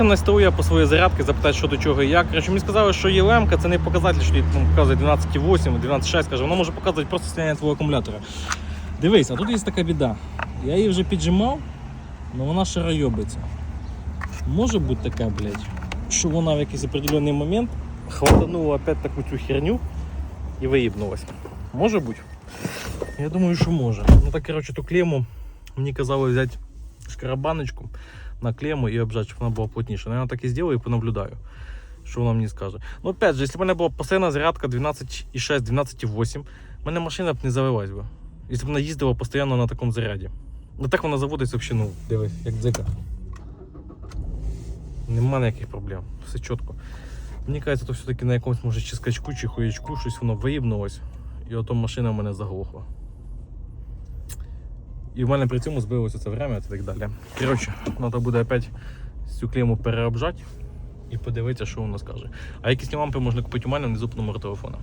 На СТУ я по своїй зарядці, запитати, що до чого і як. Короче, мені сказали, що є лемка, це не показатель, що там показує 12,8, 12,6, каже, воно може показувати просто состояние твого акумулятора. Дивись, а тут є така біда. Я її вже піджимав, але вона ще райобиться. Може бути така, блядь, що вона в якийсь определенний момент хватанула опять таку цю херню і виїбнулась. Може бути? Я думаю, що може. Ну так, коротше, ту клему мені казали взяти шкарабаночку на клему і обжати, щоб вона була плотніша. Ну, Я так і зроблю і понаблюдаю, що вона мені скаже. Ну, опять же, якщо у мене була постійна зарядка 12,6, 12,8, в мене машина б не завелась би. Якщо б вона їздила постійно на такому заряді. Ну так вона заводиться взагалі, ну, дивись, як дзика. Нема ніяких проблем, все чітко. Мені кажеться, то все-таки на якомусь може чи скачку, чи хуячку, щось воно виїбнулось, і ото машина в мене заглохла. І в мене при цьому збилося це время і так далі. Коротше, треба буде опять цю кліму переобжати і подивитися, що воно скаже. А якісь лампи можна купити у мене внизу по номеру телефона.